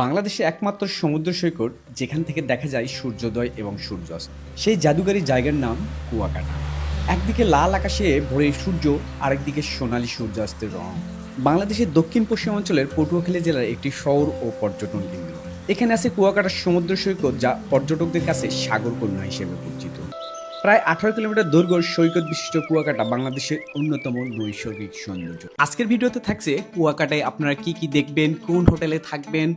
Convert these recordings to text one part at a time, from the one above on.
বাংলাদেশে একমাত্র সমুদ্র সৈকত, যেখান থেকে দেখা যায় সূর্যোদয় এবং সূর্যাস্ত। সেই জাদুকারী জায়গার নাম কুয়াকাটা। একদিকে লাল আকাশে ভোরে সূর্য, আরেকদিকে সোনালী সূর্যাস্তের রং। বাংলাদেশের দক্ষিণ পশ্চিমাঞ্চলের পটুয়াখালী জেলার একটি শহর ও পর্যটন কেন্দ্র। এখানে আছে কুয়াকাটার সমুদ্র সৈকত, যা পর্যটকদের কাছে সাগর কন্যা হিসেবে পরিচিত। প্রায় আঠারো কিলোমিটার দৈর্ঘ্য সৈকত বিশিষ্ট কুয়াকাটা বাংলাদেশের অন্যতম নৈসর্গিক সৌন্দর্য। আজকের ভিডিওতে থাকছে কুয়াকাটায় আপনারা কি কি দেখবেন, কোন হোটেলে থাকবেন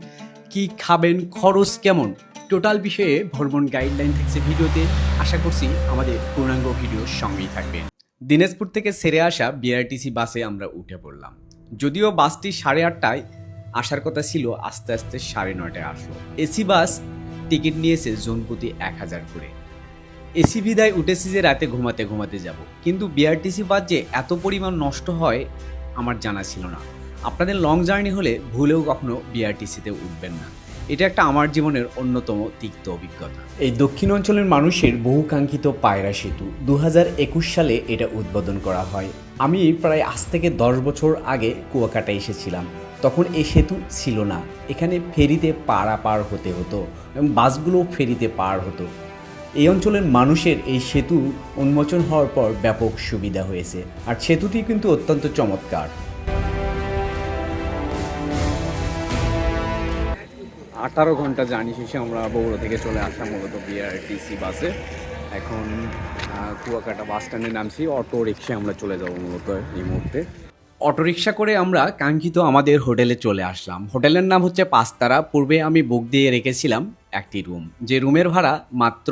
কি খাবেন, খরচ কেমন? টোটাল বিষয়ে ভ্রমণ গাইডলাইন থাকছে ভিডিওতে। আশা করছি আমাদের পূর্ণাঙ্গ ভিডিওর সঙ্গেই থাকবেন। দিনাজপুর থেকে সেরে আসা বিআরটিসি বাসে আমরা উঠে পড়লাম। যদিও বাসটি সাড়ে আটটায় আসার কথা ছিল, আস্তে আস্তে সাড়ে নয়টায় আসলো। এসি বাস টিকিট নিয়েছে জোন প্রতি এক হাজার করে। এসি বিদায় উঠেছি যে রাতে ঘুমাতে ঘুমাতে যাব। কিন্তু বিআরটিসি বাস যে এত পরিমাণ নষ্ট হয়, আমার জানা ছিল না। আপনাদের লং জার্নি হলে ভুলেও কখনো বিআরটিসিতে উঠবেন না। এটা একটা আমার জীবনের অন্যতম তিক্ত অভিজ্ঞতা। এই দক্ষিণ অঞ্চলের মানুষের বহুকাঙ্ক্ষিত পায়রা সেতু দু হাজার একুশ সালে এটা উদ্বোধন করা হয়। আমি প্রায় আজ থেকে দশ বছর আগে কুয়াকাটা এসেছিলাম। তখন এই সেতু ছিল না। এখানে ফেরিতে পারাপার হতে হতো এবং বাসগুলো ফেরিতে পার হতো। এই অঞ্চলের মানুষের এই সেতু উন্মোচন হওয়ার পর ব্যাপক সুবিধা হয়েছে। আর সেতুটি কিন্তু অত্যন্ত চমৎকার। আঠারো ঘণ্টা জার্নি শেষে আমরা বগুড়া থেকে চলে আসলাম মূলত বিআরটিসি বাসে এখন কুয়াকাটা বাস স্ট্যান্ডে নামছি, অটো রিক্সা আমরা চলে যাব মূলত এই মুহূর্তে। অটোরিকশা করে আমরা কাঙ্ক্ষিত আমাদের হোটেলে চলে আসলাম। হোটেলের নাম হচ্ছে পাঁচতারা। পূর্বে আমি বুক দিয়ে রেখেছিলাম একটি রুম যে রুমের ভাড়া মাত্র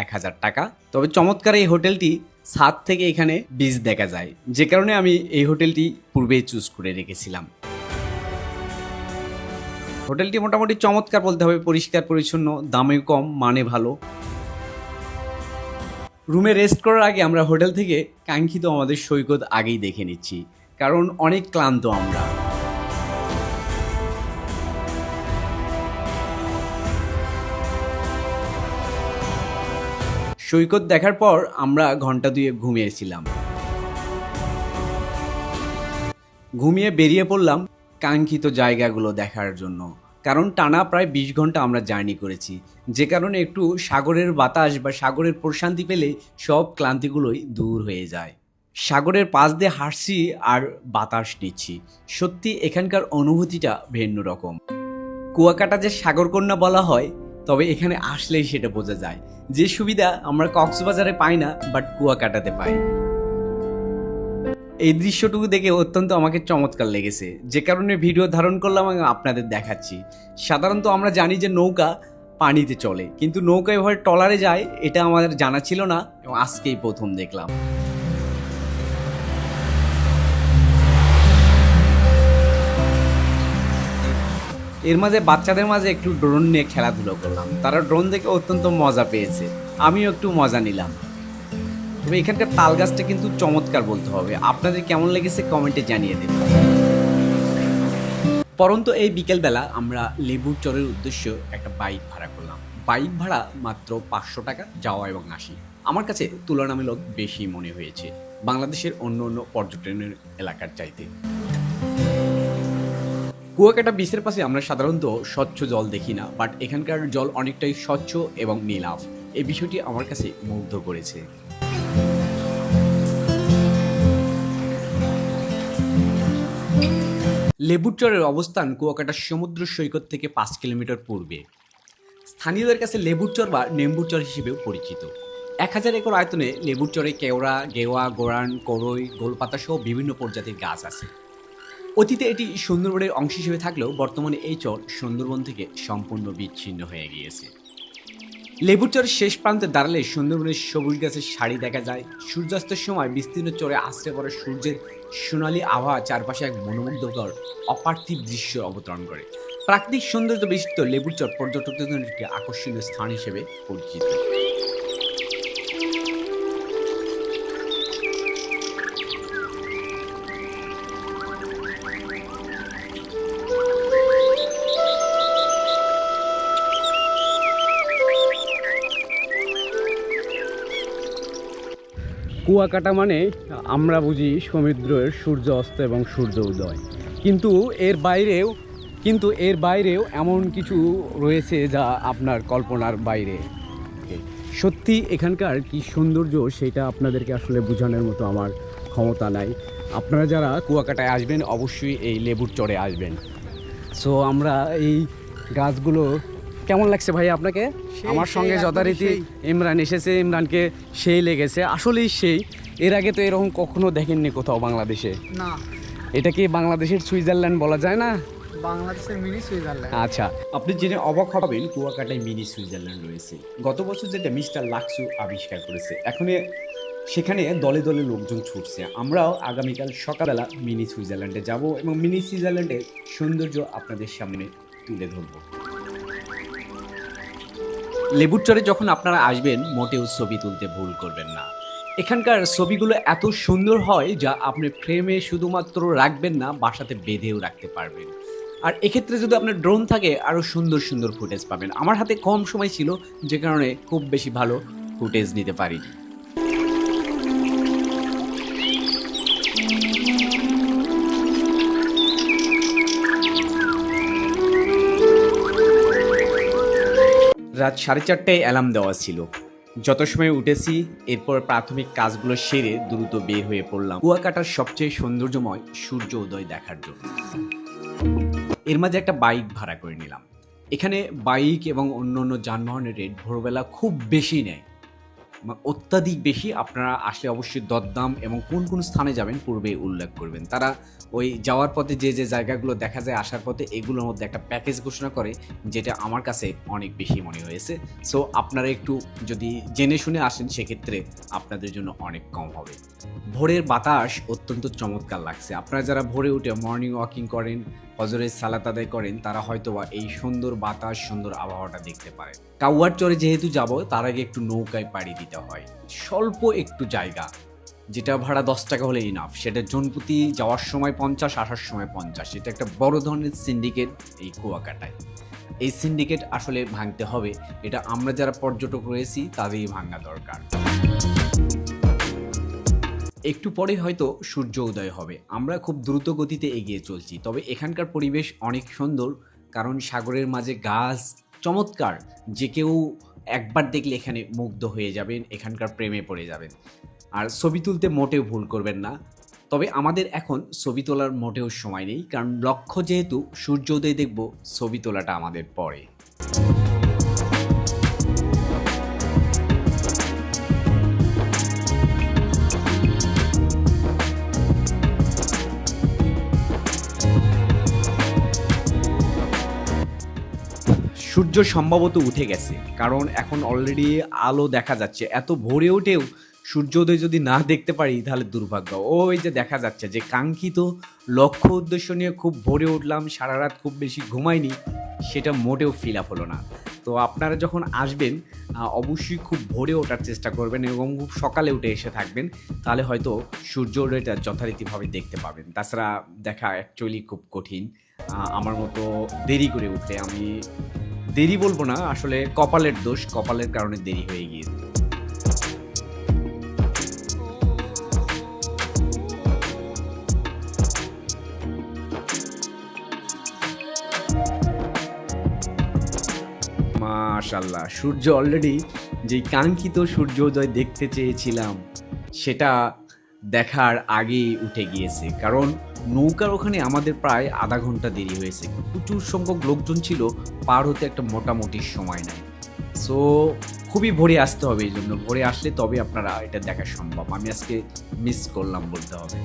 এক হাজার টাকা। তবে চমৎকার এই হোটেলটি ছাদ থেকে এখানে বীজ দেখা যায়। যে কারণে আমি এই হোটেলটি পূর্বেই চুজ করে রেখেছিলাম। হোটেলটি মোটামুটি চমৎকার বলতে হবে, পরিষ্কার, পরিচ্ছন্ন দামে কম মানে ভালো। রুমে রেস্ট করার আগে আমরা হোটেল থেকে কাঙ্ক্ষিত আমাদের সৈকত আগেই দেখে নিচ্ছি, কারণ অনেক ক্লান্ত আমরা। সৈকত দেখার পর আমরা ঘণ্টা দুয়ে ঘুমিয়েছিলাম। ঘুমিয়ে বেরিয়ে পড়লাম কাঙ্ক্ষিত জায়গাগুলো দেখার জন্য। কারণ টানা প্রায় বিশ ঘণ্টা আমরা জার্নি করেছি। যে কারণে একটু সাগরের বাতাস বা সাগরের প্রশান্তি পেলে সব ক্লান্তিগুলোই দূর হয়ে যায়। সাগরের পাশ দিয়ে হাসছি আর বাতাস নিচ্ছি। সত্যি এখানকার অনুভূতিটা ভিন্ন রকম। কুয়াকাটা যে সাগরকন্যা বলা হয়, তবে এখানে আসলেই সেটা বোঝা যায়। যে সুবিধা আমরা কক্সবাজারে পাই না বাট কুয়াকাটাতে পাই। এই দৃশ্যটুকু দেখে অত্যন্ত আমাকে চমৎকার লেগেছে। যে কারণে ভিডিও ধারণ করলাম এবং আপনাদের দেখাচ্ছি। সাধারণত আমরা জানি যে নৌকা পানিতে চলে। কিন্তু নৌকা এভাবে টলারে যায়, এটা আমাদের জানা ছিল না এবং আজকেই প্রথম দেখলাম। এর মাঝে বাচ্চাদের মাঝে একটু ড্রোন নিয়ে খেলাধুলো করলাম। তারা ড্রোন দেখে অত্যন্ত মজা পেয়েছে। আমিও একটু মজা নিলাম। তবে এখানকার তাল গাছটা কিন্তু চমৎকার বলতে হবে। আপনাদের কেমন লেগেছে কমেন্টে জানিয়ে দিন। পরন্ত এই বিকেলবেলা আমরা লেবুর চরের উদ্দেশ্য একটা বাইক ভাড়া করলাম। বাইক ভাড়া মাত্র পাঁচশো টাকা যাওয়া এবং আসি। আমার কাছে তুলনামূলক বেশি মনে হয়েছে। বাংলাদেশের অন্য অন্য পর্যটনের এলাকার চাইতে। কুয়াকাটা বিচের পাশে আমরা সাধারণত স্বচ্ছ জল দেখি না বাট এখানকার জল অনেকটাই স্বচ্ছ এবং নীলাভ। এই বিষয়টি আমার কাছে মুগ্ধ করেছে। লেবুরচরের অবস্থান কুয়াকাটার সমুদ্র সৈকত থেকে পাঁচ কিলোমিটার পূর্বে। স্থানীয়দের কাছে লেবুরচর বা নেম্বুচর হিসেবেও পরিচিত। এক হাজার একর আয়তনে লেবুরচরে কেওড়া, গেওয়া গোড়ান করই গোলপাতা সহ বিভিন্ন প্রজাতির গাছ আছে। অতীতে এটি সুন্দরবনের অংশ হিসেবে থাকলেও বর্তমানে এই চর সুন্দরবন থেকে সম্পূর্ণ বিচ্ছিন্ন হয়ে গিয়েছে। লেবুচরের শেষ প্রান্তে দাঁড়ালে সুন্দরবনের সবুজ গাছের শাড়ি দেখা যায়। সূর্যাস্তের সময় বিস্তীর্ণ চরে আশ্রে পড়া সূর্যের সোনালী আবহাওয়া চারপাশে এক মনোমুগ্ধকর অপার্থিব দৃশ্য অবতরণ করে। প্রাকৃতিক সৌন্দর্য বিশিষ্ট লেবুর চর পর্যটকদের জন্য একটি আকর্ষণীয় স্থান হিসেবে পরিচিত। কুয়াকাটা মানে আমরা বুঝি সমুদ্রের সূর্য অস্ত এবং সূর্য উদয়। কিন্তু এর বাইরেও, কিন্তু এর বাইরেও এমন কিছু রয়েছে যা আপনার কল্পনার বাইরে। সত্যি এখানকার কি সৌন্দর্য সেটা আপনাদেরকে আসলে বোঝানোর মতো আমার ক্ষমতা নাই। আপনারা যারা কুয়াকাটায় আসবেন, অবশ্যই এই লেবুর চড়ে আসবেন। সো আমরা এই গাছগুলো কেমন লাগছে ভাই আপনাকে? আমার সঙ্গে যথারীতি ইমরান এসেছে ইমরানকে সেই লেগেছে। আসলেই সেই। এর আগে তো এরকম কখনো দেখেননি কোথাও বাংলাদেশে। না। এটা কি বাংলাদেশের সুইজারল্যান্ড বলা যায় না? বাংলাদেশের মিনি সুইজারল্যান্ড। আচ্ছা। আপনি জেনে অবাক হবেন কুয়াকাটায় মিনি সুইজারল্যান্ড রয়েছে। গত বছর যেটা মিস্টার লাক্সু আবিষ্কার করেছে এখন সেখানে দলে দলে লোকজন ছুটছে। আমরাও আগামীকাল সকালবেলা মিনি সুইজারল্যান্ডে যাব এবং মিনি সুইজারল্যান্ডের সৌন্দর্য আপনাদের সামনে তুলে ধরব। লেবুর চরে যখন আপনারা আসবেন, মোটেও ছবি তুলতে ভুল করবেন না। এখানকার ছবিগুলো এত সুন্দর হয় যা আপনি ফ্রেমে শুধুমাত্র রাখবেন না, বাসাতে বেঁধেও রাখতে পারবেন। আর এক্ষেত্রে যদি আপনার ড্রোন থাকে আরও সুন্দর সুন্দর ফুটেজ পাবেন। আমার হাতে কম সময় ছিল, যে কারণে খুব বেশি ভালো ফুটেজ নিতে পারিনি। রাত সাড়ে চারটায় অ্যালার্ম দেওয়া ছিল। যত সময় উঠেছি, এরপর প্রাথমিক কাজগুলো সেরে দ্রুত বের হয়ে পড়লাম। কুয়াকাটার সবচেয়ে সৌন্দর্যময় সূর্য উদয় দেখার জন্য। এর মাঝে একটা বাইক ভাড়া করে নিলাম। এখানে বাইক এবং অন্য অন্য যানবাহনের রেট ভোরবেলা খুব বেশি নেয়। অত্যাধিক বেশি আপনারা আসলে অবশ্যই দরদাম এবং কোন কোন স্থানে যাবেন পূর্বে উল্লেখ করবেন। তারা ওই যাওয়ার পথে যে যে জায়গাগুলো দেখা যায় আসার পথে এগুলোর মধ্যে একটা প্যাকেজ ঘোষণা করে, যেটা আমার কাছে অনেক বেশি মনে হয়েছে। সো, আপনারা একটু যদি জেনে শুনে আসেন, সেক্ষেত্রে আপনাদের জন্য অনেক কম হবে। ভোরের বাতাস অত্যন্ত চমৎকার লাগছে। আপনারা যারা ভোরে উঠে মর্নিং ওয়াকিং করেন হজরের সালাত আদায় করেন, তারা হয়তোবা এই সুন্দর বাতাস, সুন্দর আবহাওয়াটা দেখতে পারেন কাউয়ার চরে যেহেতু যাব, তার আগে একটু নৌকায় পাড়ি দিতে হয়। স্বল্প একটু জায়গা, যেটা ভাড়া দশ টাকা হলে ইনাফ সেটা জনপতি যাওয়ার সময় পঞ্চাশ, আসার সময় পঞ্চাশ। এটা একটা বড় ধরনের সিন্ডিকেট এই কুয়াকাটায়। এই সিন্ডিকেট আসলে ভাঙতে হবে। এটা আমরা যারা পর্যটক রয়েছি, তাদেরই ভাঙা দরকার। একটু পরে হয়তো সূর্য উদয় হবে। আমরা খুব দ্রুত গতিতে এগিয়ে চলছি। তবে এখানকার পরিবেশ অনেক সুন্দর, কারণ সাগরের মাঝে গাছ, চমৎকার। যে কেউ একবার দেখলে এখানে মুগ্ধ হয়ে যাবেন, এখানকার প্রেমে পড়ে যাবেন। আর ছবি তুলতে মোটেও ভুল করবেন না। তবে আমাদের এখন ছবি তোলার মোটেও সময় নেই, কারণ লক্ষ্য যেহেতু সূর্যোদয় দেখব, ছবি তোলাটা আমাদের পরে। সূর্য সম্ভবত উঠে গেছে, কারণ এখন অলরেডি আলো দেখা যাচ্ছে। এত ভোরে উঠেও সূর্যোদয় যদি না দেখতে পারি, তাহলে দুর্ভাগ্য। ওই যে দেখা যাচ্ছে যে কাঙ্ক্ষিত লক্ষ্য উদ্দেশ্য নিয়ে খুব ভোরে উঠলাম, সারা রাত খুব বেশি ঘুমাইনি, সেটা মোটেও ফিল আপ হলো না। তো আপনারা যখন আসবেন অবশ্যই খুব ভোরে ওঠার চেষ্টা করবেন এবং খুব সকালে উঠে এসে থাকবেন, তাহলে হয়তো সূর্যোদয়টা যথারীতিভাবে দেখতে পাবেন। তাছাড়া দেখা অ্যাকচুয়ালি খুব কঠিন। আমার মতো দেরি করে উঠতে আমি দেরি বলব না, আসলে কপালের দোষ, কপালের কারণে দেরি হয়ে গিয়েছে। মাশাল্লাহ, সূর্য অলরেডি যেই কাঙ্ক্ষিত সূর্যোদয় দেখতে চেয়েছিলাম, সেটা দেখার আগেই উঠে গিয়েছে। কারণ নৌকার ওখানে আমাদের প্রায় আধা ঘণ্টা দেরি হয়েছে। প্রচুর সংখ্যক লোকজন ছিল, পার হতে একটা মোটামুটি সময় নেয় সো খুবই ভোরে আসতে হবে এই জন্য ভোরে আসলে তবে আপনারা এটা দেখা সম্ভব। আমি আজকে মিস করলাম বলতে হবে।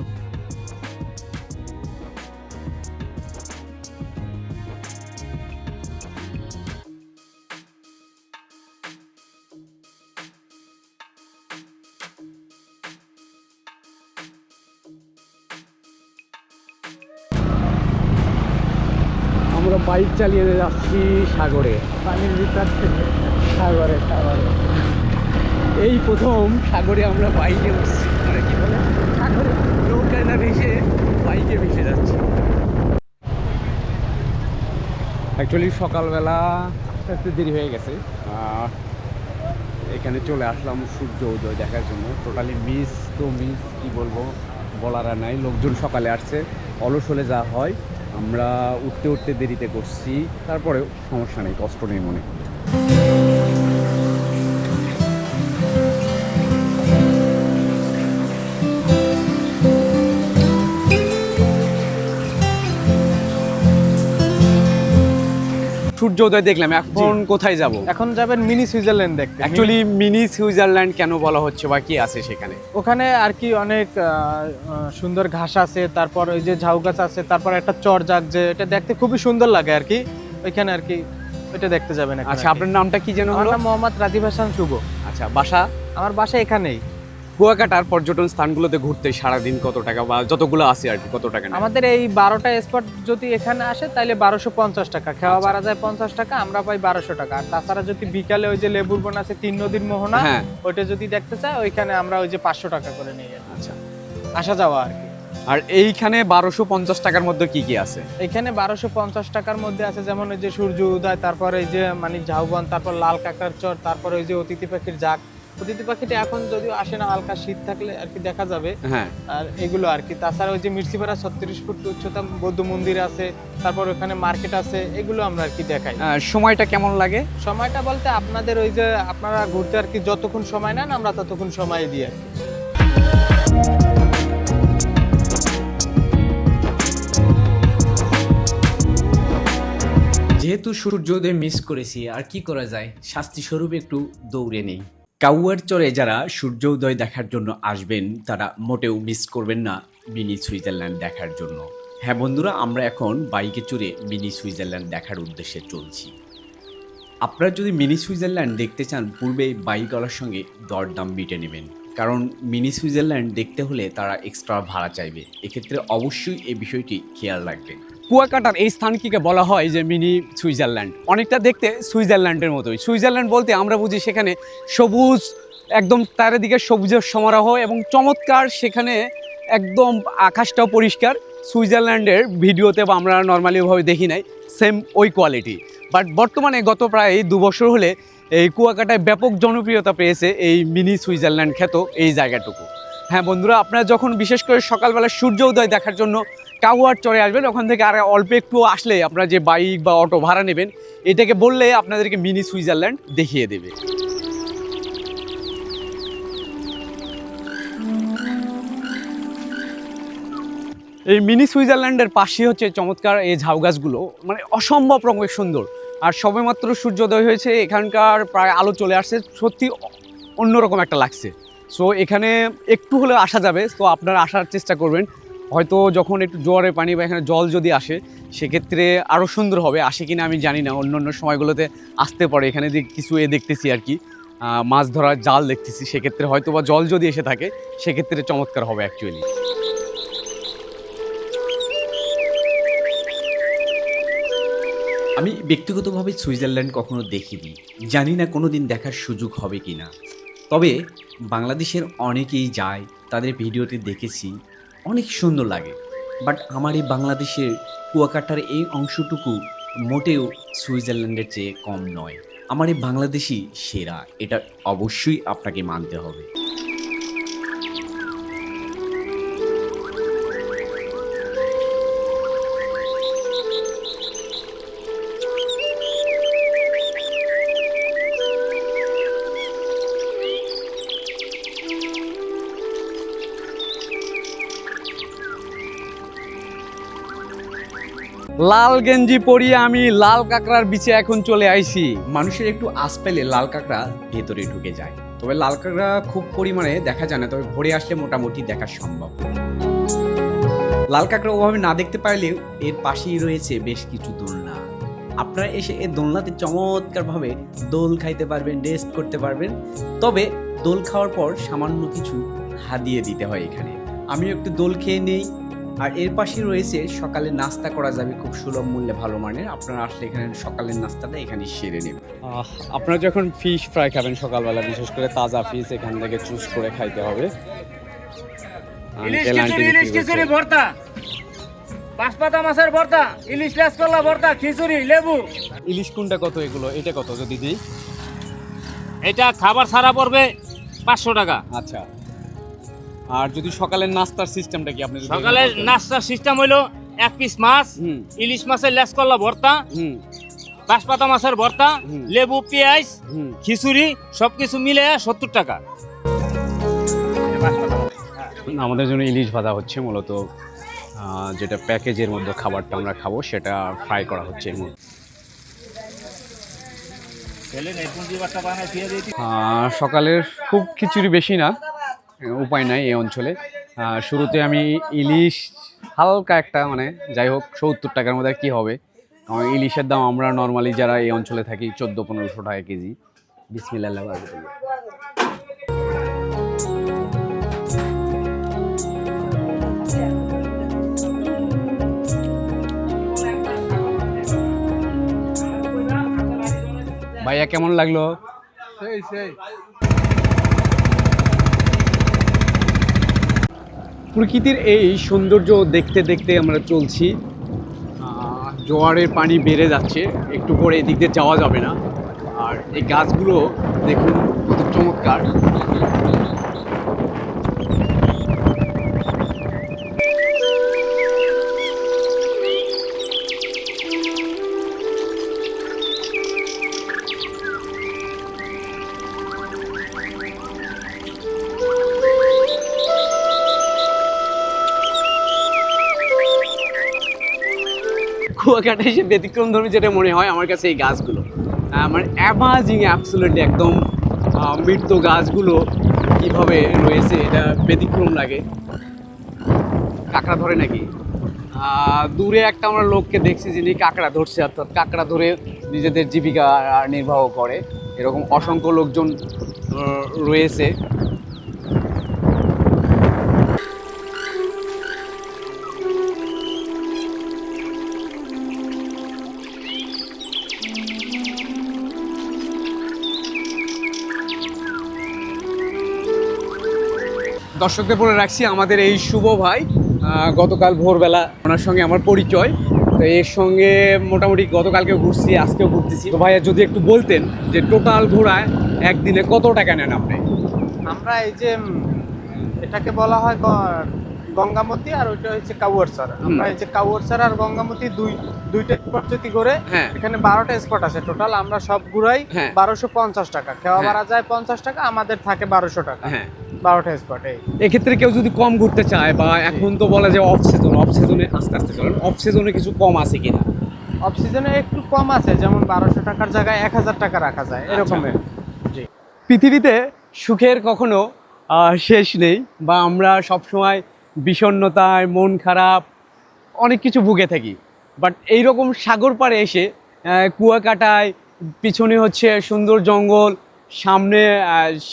বাইক চালিয়ে যাচ্ছি সাগরে। পানির ভিতর থেকে সাগরে সাগরে। এই প্রথম সাগরে আমরা বাইকে উঠছি। মানে কি বলে? সাগরে। নৌকায় না ভেসে বাইকে ভেসে যাচ্ছি। অ্যাকচুয়ালি সকালবেলা আস্তে আস্তে দেরি হয়ে গেছে। এখানে চলে আসলাম সূর্য উদয় দেখার জন্য। টোটালি মিস তো মিস কি বলব? বলার নাই। লোকজন সকালে আসছে। অলস হলে যা হয়। আমরা উঠতে উঠতে দেরিতে করছি তারপরেও সমস্যা নেই কষ্ট নেই মনে। সূর্যোদয় দেখলাম এখন কোথায় যাব? এখন যাবেন মিনি সুইজারল্যান্ড দেখতে। অ্যাকচুয়ালি মিনি সুইজারল্যান্ড কেন বলা হচ্ছে বা কি আছে সেখানে? ওখানে আর কি অনেক সুন্দর ঘাস আছে তারপর ওই যে ঝাউ গাছ আছে তারপর একটা চর যে এটা দেখতে খুবই সুন্দর লাগে আর কি। ওইখানে আর কি ওইটা দেখতে যাবেন আচ্ছা আপনার নামটা কি যেন আমার হলো? নাম মোহাম্মদ রাজীব হাসান শুভ। আচ্ছা বাসা? আমার বাসা এখানেই। কুয়াকাটার পর্যটন স্থানগুলোতে ঘুরতে সারাদিন কত টাকা বা যতগুলো আছে আর কি কত টাকা আমাদের এই বারোটা স্পট যদি এখানে আসে তাহলে বারোশো পঞ্চাশ টাকা। খাওয়া আচ্ছা। ভাড়া যায় পঞ্চাশ টাকা আমরা পাই বারোশো টাকা। আর তাছাড়া যদি বিকালে ওই যে লেবুর বন আছে তিন নদীর মোহনা হ্যাঁ। ওইটা যদি দেখতে চায় ওইখানে আমরা ওই যে পাঁচশো টাকা করে নিয়ে কি। আচ্ছা। আসা যাওয়া আর কি। আর এইখানে বারোশো পঞ্চাশ টাকার মধ্যে কি কি আছে? এখানে বারোশো পঞ্চাশ টাকার মধ্যে আছে যেমন ওই যে সূর্য উদয় তারপর এই যে মানে ঝাউবন তারপর লাল কাঁকড়ার চর তারপর ওই যে অতিথি পাখির জাক অতিথি পাখিটা এখন যদিও আসে না হালকা শীত থাকলে আর কি দেখা যাবে। হ্যাঁ। আর এগুলো আর কি। তাছাড়া ওই যে মির্চিপাড়া ছত্রিশ ফুট উচ্চতা বৌদ্ধ মন্দির আছে তারপর ওখানে মার্কেট আছে এগুলো আমরা আর কি দেখাই। আহ, সময়টা কেমন লাগে? সময়টা বলতে আপনাদের ওই যে আপনারা ঘুরতে আর কি যতক্ষণ সময় নেন আমরা ততক্ষণ সময় দিই আর কি। যেহেতু সূর্যোদয় মিস করেছি আর কি করা যায়? শাস্তি স্বরূপ একটু দৌড়ে নেই। কাউয়ার চরে যারা সূর্যোদয় দেখার জন্য আসবেন, তারা মোটেও মিস করবেন না মিনি সুইজারল্যান্ড দেখার জন্য। হ্যাঁ বন্ধুরা, আমরা এখন বাইকে চড়ে মিনি সুইজারল্যান্ড দেখার উদ্দেশ্যে চলছি। আপনারা যদি মিনি সুইজারল্যান্ড দেখতে চান, পূর্বে বাইকওয়ালার সঙ্গে দরদাম মিটে নেবেন। কারণ মিনি সুইজারল্যান্ড দেখতে হলে তারা এক্সট্রা ভাড়া চাইবে। এক্ষেত্রে অবশ্যই এই বিষয়টি খেয়াল রাখবেন। কুয়াকাটার এই স্থানটিকে বলা হয় যে মিনি সুইজারল্যান্ড? অনেকটা দেখতে সুইজারল্যান্ডের মতোই। সুইজারল্যান্ড বলতে আমরা বুঝি সেখানে সবুজ, একদম চারিদিকে সবুজের সমারোহ এবং চমৎকার সেখানে একদম আকাশটাও পরিষ্কার। সুইজারল্যান্ডের ভিডিওতে বা আমরা নর্মালি ওভাবে দেখি নাই সেম ওই কোয়ালিটি বাট বর্তমানে গত প্রায় দু বছর হলে এই কুয়াকাটায় ব্যাপক জনপ্রিয়তা পেয়েছে এই মিনি সুইজারল্যান্ড খ্যাত এই জায়গাটুকু। হ্যাঁ বন্ধুরা, আপনারা যখন বিশেষ করে সকালবেলা সূর্য উদয় দেখার জন্য কাউয়ার চড়ে আসবেন, ওখান থেকে আর অল্প একটু আসলে আপনারা যে বাইক বা অটো ভাড়া নেবেন, এটাকে বললে আপনাদেরকে মিনি সুইজারল্যান্ড দেখিয়ে দেবে। এই মিনি সুইজারল্যান্ডের পাশে হচ্ছে চমৎকার এই ঝাউ গাছগুলো মানে অসম্ভব রকমের সুন্দর। আর সবেমাত্র সূর্যোদয় হয়েছে, এখানকার প্রায় আলো চলে আসছে, সত্যি অন্যরকম একটা লাগছে। সো এখানে একটু হলে আসা যাবে, তো আপনারা আসার চেষ্টা করবেন। হয়তো যখন একটু জোয়ারের পানি বা এখানে জল যদি আসে, সেক্ষেত্রে আরও সুন্দর হবে। আসে কিনা আমি জানি না। অন্য অন্য সময়গুলোতে আসতে পারে। এখানে যে কিছু এ দেখতেছি আর কি। মাছ ধরার জাল দেখতেছি। সেক্ষেত্রে হয়তো বা জল যদি এসে থাকে, সেক্ষেত্রে চমৎকার হবে অ্যাকচুয়ালি আমি ব্যক্তিগতভাবে সুইজারল্যান্ড কখনো দেখিনি। জানি না কোনো দিন দেখার সুযোগ হবে কি না তবে বাংলাদেশের অনেকেই যায়, তাদের ভিডিওতে দেখেছি। অনেক সুন্দর লাগে। বাট আমার এই বাংলাদেশের কুয়াকাটার এই অংশটুকু মোটেও সুইজারল্যান্ডের চেয়ে কম নয়। আমার এই বাংলাদেশি সেরা, এটা অবশ্যই আপনাকে মানতে হবে। লাল গেঞ্জি পরিয়ে আমি লাল কাঁকড়ার বিচে এখন চলে আইছি। মানুষের একটু আশ পেলে লাল কাঁকড়া ভেতরে ঢুকে যায়। তবে লাল কাঁকড়া খুব পরিমাণে দেখা যায় না, তবে ভোরে আসলে মোটামুটি দেখা সম্ভব। লাল কাঁকড়া ওভাবে না দেখতে পারলেও এর পাশেই রয়েছে বেশ কিছু দোলনা। আপনারা এসে এই দোলনাতে চমৎকারভাবে দোল খাইতে পারবেন রেস্ট করতে পারবেন। তবে দোল খাওয়ার পর সামান্য কিছু হাদিয়ে দিতে হয় এখানে। আমিও একটু দোল খেয়ে নেই আর এর পাশে রয়েছে সকালে নাস্তা করা যাবে খুব সুলভ মূল্যে ভালো মানের। আপনারা আসলে এখানে সকালের নাস্তাটা এখানে সেরে নেবেন। আপনারা যখন ফিশ ফ্রাই খাবেন সকালবেলা বিশেষ করে তাজা ফিশ এখান থেকে চুজ করে খাইতে হবে। ভর্তা। পাঁচপাতা মাছের ভর্তা ইলিশ লাসকলা ভর্তা খিচুড়ি লেবু। ইলিশ কোনটা কত এগুলো? এটা কত যদি দিই? এটা খাবার ছাড়া পড়বে পাঁচশো টাকা। আচ্ছা। আর যদি সকালের নাস্তার সিস্টেমটা কি আপনি সকালের নাস্তার সিস্টেম হইল এক পিস মাছ ইলিশ মাছের লেস করলা ভর্তা হুম। বাঁশপাতা মাছের ভর্তা লেবু পেঁয়াজ হুম। খিচুড়ি সবকিছু মিলে সত্তর টাকা। আমাদের জন্য ইলিশ ভাজা হচ্ছে মূলত যেটা প্যাকেজের মধ্যে খাবারটা আমরা খাব সেটা ফ্রাই করা হচ্ছে এর মধ্যে। সকালের খুব খিচুড়ি বেশি না উপায় নাই এই অঞ্চলে। শুরুতে আমি ইলিশ হালকা একটা মানে যাই হোক, সত্তর টাকার মধ্যে কি হবে। কারণ ইলিশের দাম আমরা নর্মালি যারা এই অঞ্চলে থাকি, চোদ্দ পনেরোশো টাকা কেজি। বিসমিল্লাহ ভাইয়া, কেমন লাগল? সেই সেই। প্রকৃতির এই সৌন্দর্য দেখতে দেখতে আমরা চলছি। জোয়ারের পানি বেড়ে যাচ্ছে, একটু পরে এদিক দিয়ে যাওয়া যাবে না। আর এই গাছগুলো দেখুন, কত চমৎকার। কুয়াকাটা এসে ব্যতিক্রম ধর্মী যেটা মনে হয় আমার কাছে এই গাছগুলো। আমার অ্যামাজিং অ্যাবসোলুটলি একদম মৃত্যু গাছগুলো কীভাবে রয়েছে এটা ব্যতিক্রম লাগে। কাঁকড়া ধরে নাকি? দূরে একটা আমরা লোককে দেখছি যিনি কাঁকড়া ধরছে, অর্থাৎ কাঁকড়া ধরে নিজেদের জীবিকা নির্বাহ করে। এরকম অসংখ্য লোকজন রয়েছে। দর্শকদের বলে রাখছি, আমাদের এই শুভ ভাই গতকাল ভোরবেলা ওনার সঙ্গে আমার পরিচয়। তো এর সঙ্গে মোটামুটি গতকালকে ঘুরছি, আজকেও ঘুরতেছি। তো ভাইয়া, যদি একটু বলতেন যে টোটাল ঘোরায় একদিনে কত টাকা নেন আপনি? আমরা এই যে এটাকে বলা হয় গঙ্গামতি আর ওইটা হচ্ছে কাউয়ারসার আমরা যে কাউয়ারসার আর গঙ্গামতি দুই দুইটা স্পট যদি করে হ্যাঁ। এখানে বারোটা স্পট আছে টোটাল আমরা সব ঘুরাই হ্যাঁ। বারোশো পঞ্চাশ টাকা। খেওয়া হ্যাঁ। ভাড়া যায় পঞ্চাশ টাকা আমাদের থাকে বারোশো টাকা। হ্যাঁ। বারোটা স্পট এক্ষেত্রে কেউ যদি কম ঘুরতে চায় বা এখন তো বলা যায় অফ সিজন অফ সিজনে আস্তে আস্তে চলেন অফ সিজনে কিছু কম আছে কিনা? অফ সিজনে একটু কম আছে যেমন বারোশো টাকার জায়গায় এক হাজার টাকা রাখা যায় এরকমের জি। পৃথিবীতে সুখের কখনো শেষ নেই বা আমরা সবসময় বিষণ্ণতায় মন খারাপ, অনেক কিছু ভুগে থাকি। বাট এইরকম সাগর পাড়ে এসে কুয়াকাটায়, পিছনে হচ্ছে সুন্দর জঙ্গল, সামনে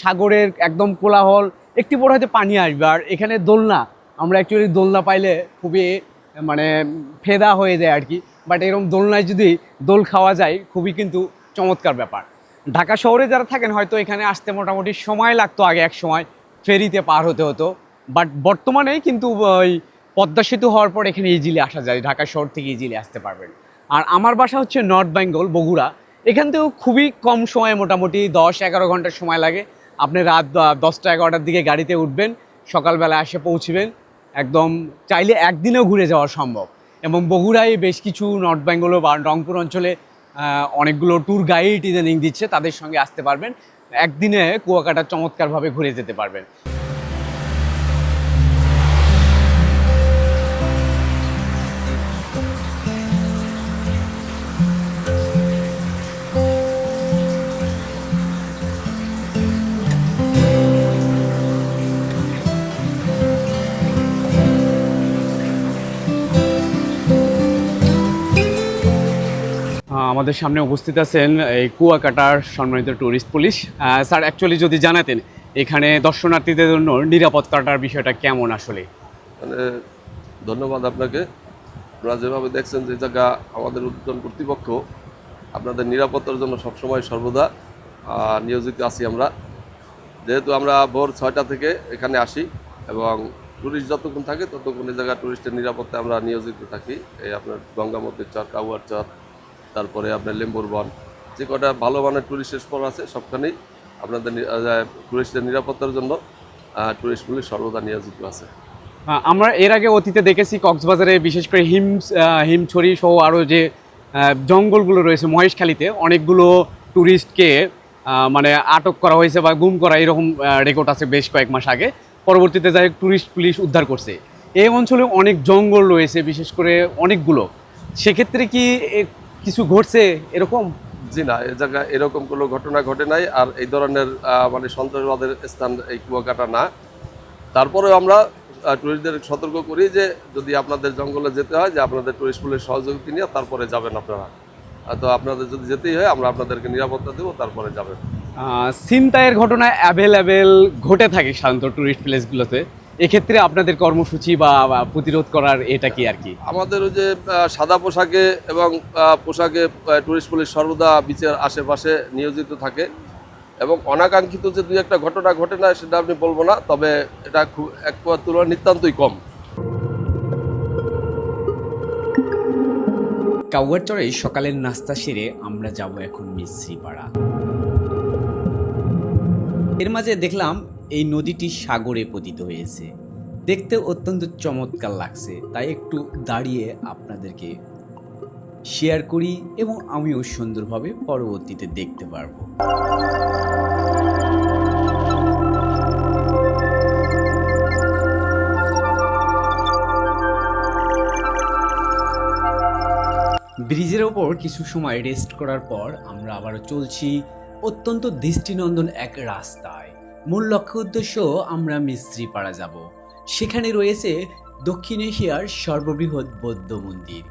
সাগরের একদম কোলাহল, একটি পরে হয়তো পানি আসবে। আর এখানে দোলনা, আমরা অ্যাকচুয়ালি দোলনা পাইলে খুবই মানে ফেদা হয়ে যায় আর কি বাট এরকম দোলনায় যদি দোল খাওয়া যায়, খুবই কিন্তু চমৎকার ব্যাপার। ঢাকা শহরে যারা থাকেন, হয়তো এখানে আসতে মোটামুটি সময় লাগতো আগে এক সময়, ফেরিতে পার হতে হতো। বাট বর্তমানে কিন্তু, ওই পদ্মা সেতু হওয়ার পর এখানে ইজিলি আসা যায়। ঢাকা শহর থেকে ইজিলি আসতে পারবেন। আর আমার বাসা হচ্ছে নর্থ বেঙ্গল বগুড়া। এখান থেকেও খুবই কম সময়ে মোটামুটি দশ এগারো ঘণ্টার সময় লাগে। আপনি রাত দশটা এগারোটার দিকে গাড়িতে উঠবেন সকালবেলা এসে পৌঁছবেন। একদম চাইলে একদিনেও ঘুরে যাওয়া সম্ভব। এবং বগুড়ায় বেশ কিছু নর্থ বেঙ্গল বা রংপুর অঞ্চলে অনেকগুলো ট্যুর গাইড ইদানিং দিচ্ছে, তাদের সঙ্গে আসতে পারবেন। একদিনে কুয়াকাটা চমৎকারভাবে ঘুরে যেতে পারবেন। আমাদের সামনে উপস্থিত আছেন এই কুয়াকাটার সম্মানিত ট্যুরিস্ট পুলিশ। স্যার অ্যাকচুয়ালি যদি জানাতেন, এখানে দর্শনার্থীদের জন্য নিরাপত্তাটার বিষয়টা কেমন আসলে? মানে ধন্যবাদ আপনাকে। আপনারা যেভাবে দেখছেন যে জায়গা আমাদের উদ্যান কর্তৃপক্ষ, আপনাদের নিরাপত্তার জন্য সবসময় সর্বদা নিয়োজিত আছি আমরা। যেহেতু আমরা ভোর ছয়টা থেকে এখানে আসি এবং ট্যুরিস্ট যতক্ষণ থাকে ততক্ষণ এই জায়গা ট্যুরিস্টের নিরাপত্তায় আমরা নিয়োজিত থাকি। এই আপনার গঙ্গামতির চর, কাউয়ার চর তারপরে আপনার লেম্বুর বন। যে কটা ভালো মানের টুরিস্ট স্পট আছে সবখানেই আপনাদের টুরিস্টদের নিরাপত্তার জন্য ট্যুরিস্ট পুলিশ সর্বদা নিয়োজিত আছে। আমরা এর আগে অতীতে দেখেছি কক্সবাজারে বিশেষ করে হিম হিমছড়ি সহ আরও যে জঙ্গলগুলো রয়েছে মহেশখালীতে অনেকগুলো ট্যুরিস্টকে আহ, মানে আটক করা হয়েছে বা গুম করা এরকম রেকর্ড আছে বেশ কয়েক মাস আগে। পরবর্তীতে যাই ট্যুরিস্ট পুলিশ উদ্ধার করছে। এই অঞ্চলে অনেক জঙ্গল রয়েছে বিশেষ করে অনেকগুলো। সেক্ষেত্রে কি কিছু ঘটছে এরকম? জি না এ জায়গায় এরকম কোনো ঘটনা ঘটে নাই আর এই ধরনের মানে সন্ত্রাসবাদের স্থান এই কুয়াকাটা না। তারপরেও আমরা টুরিস্টদের সতর্ক করি যে যদি আপনাদের জঙ্গলে যেতে হয় যে আপনাদের টুরিস্ট পুলিশ সহযোগিতা নিয়ে তারপরে যাবেন আপনারা। তো আপনাদের যদি যেতেই হয় আমরা আপনাদেরকে নিরাপত্তা দেবো তারপরে যাবেন। ছিনতাইয়ের ঘটনা অ্যাভেলেবেল ঘটে থাকে সাধারণত ট্যুরিস্ট প্লেসগুলোতে এক্ষেত্রে আপনাদের কর্মসূচি বা প্রতিরোধ করার এটা কি আর কি? আমাদের ওই যে সাদা পোশাকে এবং পোশাকে টুরিস্ট পুলিশ সর্বদা বিচের আশেপাশে নিয়োজিত থাকে। এবং অনাকাঙ্ক্ষিত যে দুই একটা ঘটনা ঘটে না সেটা আপনি বলব না তবে এটা খুব এক তুলনায় নিতান্তই কম। কাউয়ারচরে সকালের নাস্তা সেরে আমরা যাব এখন মিস্ত্রিপাড়া এর মাঝে দেখলাম এই নদীটি সাগরে পতিত হয়েছে। দেখতে অত্যন্ত চমৎকার লাগছে, তাই একটু দাঁড়িয়ে আপনাদেরকে শেয়ার করি এবং আমিও সুন্দরভাবে পরবর্তীতে দেখতে পারব। ব্রিজের ওপর কিছু সময় রেস্ট করার পর আমরা আবারও চলছি অত্যন্ত দৃষ্টিনন্দন এক রাস্তায় মূল লক্ষ্য উদ্দেশ্য আমরা মিস্ত্রিপাড়া যাব। সেখানে রয়েছে দক্ষিণ এশিয়ার সর্ববৃহৎ বৌদ্ধ মন্দির,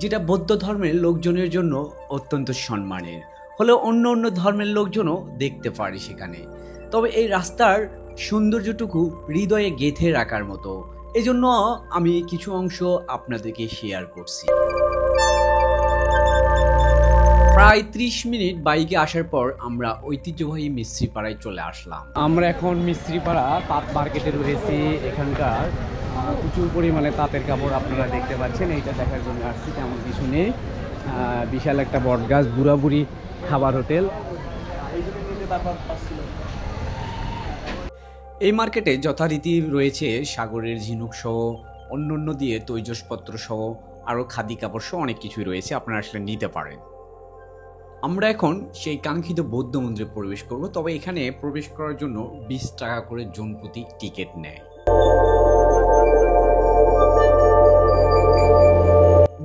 যেটা বৌদ্ধ ধর্মের লোকজনের জন্য অত্যন্ত সম্মানের। হলেও অন্য অন্য ধর্মের লোকজনও দেখতে পারে সেখানে। তবে এই রাস্তার সৌন্দর্যটুকু হৃদয়ে গেঁথে রাখার মতো। এজন্য আমি কিছু অংশ আপনাদেরকে শেয়ার করছি। প্রায় ত্রিশ মিনিট বাইকে আসার পর আমরা ঐতিহ্যবাহী মিস্ত্রিপাড়ায় চলে আসলাম। আমরা এখন মিস্ত্রিপাড়া তাঁত মার্কেটে রয়েছি এখানকার। প্রচুর পরিমাণে তাঁতের কাপড় আপনারা দেখতে পাচ্ছেন এইটা দেখার জন্য আসছি তেমন কিছু নেই। বিশাল একটা বটগাছ বুড়াবুড়ি খাবার হোটেল। এই মার্কেটে যথারীতি রয়েছে সাগরের ঝিনুক সহ অন্য অন্য দিয়ে তৈজসপত্র সহ আরও খাদি কাপড় সহ অনেক কিছুই রয়েছে আপনারা আসলে নিতে পারেন। আমরা এখন সেই কাঙ্ক্ষিত বৌদ্ধ মন্দিরে প্রবেশ করব, তবে এখানে প্রবেশ করার জন্য বিশ টাকা করে জন প্রতি টিকিট নেয়।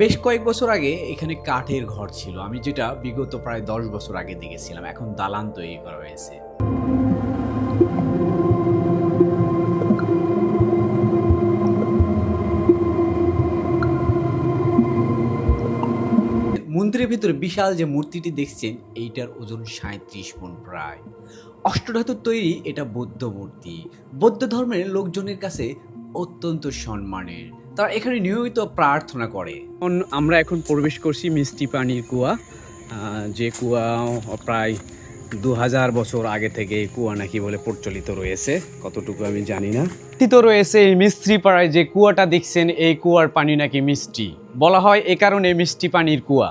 বেশ কয়েক বছর আগে এখানে কাঠের ঘর ছিল। আমি যেটা বিগত প্রায় দশ বছর আগে দেখেছিলাম, এখন দালান তৈরি করা হয়েছে। ভিতরে বিশাল যে মূর্তিটি দেখছেন, এইটার ওজন সাঁত্রিশ মন প্রায়। অষ্টধাতুর তৈরি এটা বৌদ্ধ মূর্তি। বৌদ্ধ ধর্মের লোকজনের কাছে অত্যন্ত সম্মানের। তারা এখানে নিয়মিত প্রার্থনা করে। আমরা এখন প্রবেশ করছি মিষ্টি পানির কুয়া যে কুয়া প্রায় দু হাজার বছর আগে থেকে কুয়া নাকি বলে প্রচলিত রয়েছে, কতটুকু আমি জানি না। তো রয়েছে এই মিস্ত্রি পাড়ায় যে কুয়াটা দেখছেন, এই কুয়ার পানি নাকি মিষ্টি। বলা হয় এ কারণে মিষ্টি পানির কুয়া।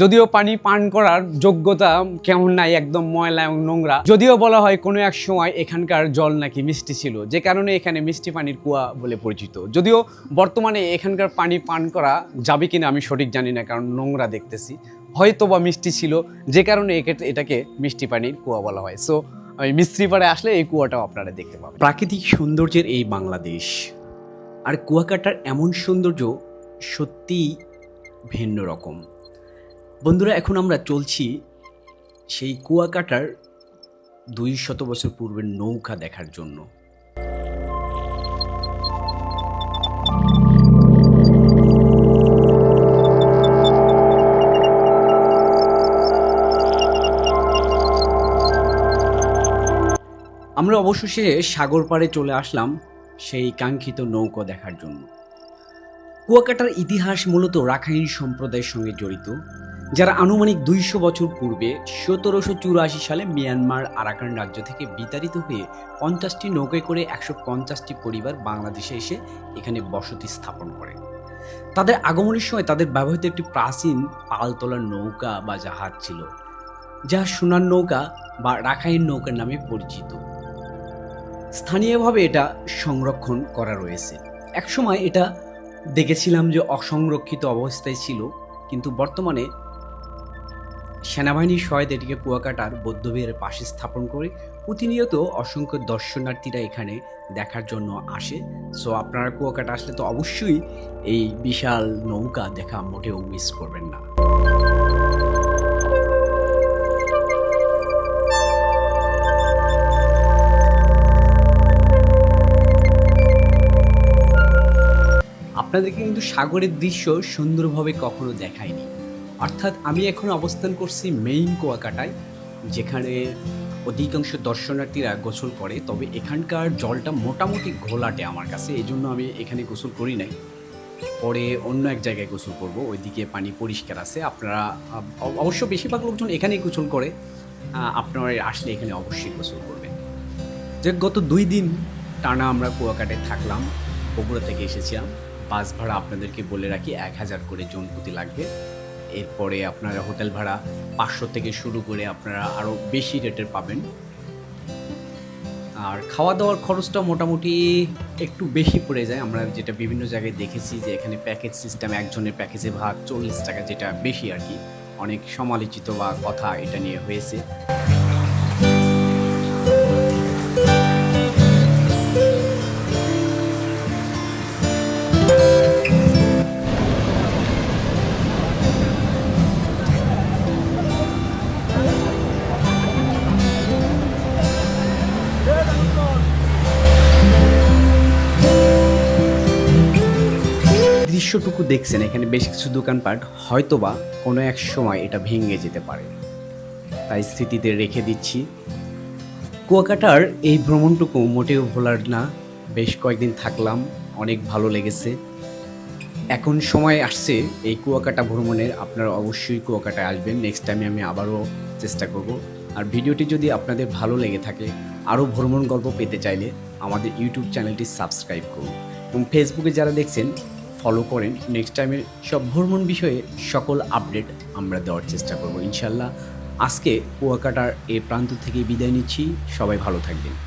যদিও পানি পান করার যোগ্যতা কেমন নাই, একদম ময়লা এবং নোংরা। যদিও বলা হয় কোনো এক সময় এখানকার জল নাকি মিষ্টি ছিল, যে কারণে এখানে মিষ্টি পানির কুয়া বলে পরিচিত। যদিও বর্তমানে এখানকার পানি পান করা যাবে কিনা আমি সঠিক জানি না, কারণ নোংরা দেখতেছি। হয়তো বা মিষ্টি ছিল, যে কারণে এটাকে মিষ্টি পানির কুয়া বলা হয়। সো আমি মিস্ত্রিপাড়ে আসলে এই কুয়াটাও আপনারা দেখতে পাবেন। প্রাকৃতিক সৌন্দর্যের এই বাংলাদেশ আর কুয়াকাটার এমন সৌন্দর্য সত্যিই ভিন্ন রকম। বন্ধুরা, এখন আমরা চলছি সেই কুয়াকাটার দুই শত বছর পূর্বের নৌকা দেখার জন্য। আমরা অবশেষে সাগর পাড়ে চলে আসলাম সেই কাঙ্ক্ষিত নৌকো দেখার জন্য। কুয়াকাটার ইতিহাস মূলত রাখাইন সম্প্রদায়ের সঙ্গে জড়িত। যারা আনুমানিক দুইশো বছর পূর্বে সতেরোশো চুরাশি সালে মিয়ানমার আরাকান রাজ্য থেকে বিতাড়িত হয়ে পঞ্চাশটি নৌকায় করে একশো পঞ্চাশটি পরিবার বাংলাদেশে এসে এখানে বসতি স্থাপন করে। তাদের আগমনের সময় তাদের ব্যবহৃত একটি প্রাচীন পাল তোলার নৌকা বা জাহাজ ছিল, যা সোনার নৌকা বা রাখাইন নৌকার নামে পরিচিত। স্থানীয়ভাবে এটা সংরক্ষণ করা রয়েছে। একসময় এটা দেখেছিলাম যে অসংরক্ষিত অবস্থায় ছিল, কিন্তু বর্তমানে সেনাবাহিনীর সহায়তা এটিকে কুয়াকাটার বৌদ্ধবিহারের পাশে স্থাপন করে প্রতিনিয়ত অসংখ্য দর্শনার্থীরা এখানে দেখার জন্য আসে। সো আপনারা কুয়াকাটা আসলে তো অবশ্যই এই বিশাল নৌকা দেখা মোটেও মিস করবেন না। আপনাদেরকে কিন্তু সাগরের দৃশ্য সুন্দরভাবে কখনো দেখায়নি অর্থাৎ আমি এখন অবস্থান করছি মেইন কুয়াকাটায়, যেখানে অধিকাংশ দর্শনার্থীরা গোসল করে, তবে এখানকার জলটা মোটামুটি ঘোলাটে আমার কাছে, এই জন্য আমি এখানে গোসল করি নাই। পরে অন্য এক জায়গায় গোসল করব, ওইদিকে পানি পরিষ্কার আছে, আপনারা অবশ্য বেশিরভাগ লোকজন এখানেই গোসল করে আপনারা আসলে এখানে অবশ্যই গোসল করবেন। যে গত দুই দিন টানা আমরা কুয়াকাটায় থাকলাম, বগুড়া থেকে এসেছিলাম, বাস ভাড়া আপনাদেরকে বলে রাখি, এক হাজার করে জন প্রতি লাগবে। এরপরে আপনারা হোটেল ভাড়া পাঁচশো থেকে শুরু করে আপনারা আরও বেশি রেটের পাবেন। আর খাওয়া দাওয়ার খরচটা মোটামুটি একটু বেশি পড়ে যায়। আমরা যেটা বিভিন্ন জায়গায় দেখেছি যে এখানে প্যাকেজ সিস্টেম, একজনের প্যাকেজে ভাগ চল্লিশ টাকা যেটা বেশি আর কি। অনেক সমালোচিত বা কথা এটা নিয়ে হয়েছে। দৃশ্যটুকু দেখছেন, এখানে বেশ কিছু দোকানপাট, হয়তোবা কোনো এক সময় এটা ভেঙে যেতে পারে। তাই স্মৃতিতে রেখে দিচ্ছি। কুয়াকাটার এই ভ্রমণটুকু মোটেও ভোলার না। বেশ কয়েকদিন থাকলাম, অনেক ভালো লেগেছে। এখন সময় আসছে এই কুয়াকাটা ভ্রমণের। আপনারা অবশ্যই কুয়াকাটায় আসবেন। নেক্সট টাইমে আমি আবারও চেষ্টা করব। আর ভিডিওটি যদি আপনাদের ভালো লেগে থাকে, আরও ভ্রমণ গল্প পেতে চাইলে আমাদের ইউটিউব চ্যানেলটি সাবস্ক্রাইব করুন। এবং ফেসবুকে যারা দেখছেন ফলো করেন। নেক্সট টাইমের সব ভ্রমণ বিষয়ে সকল আপডেট আমরা দেওয়ার চেষ্টা করব, ইনশাল্লাহ। আজকে কুয়াকাটার এ প্রান্ত থেকে বিদায় নিচ্ছি। সবাই ভালো থাকবেন।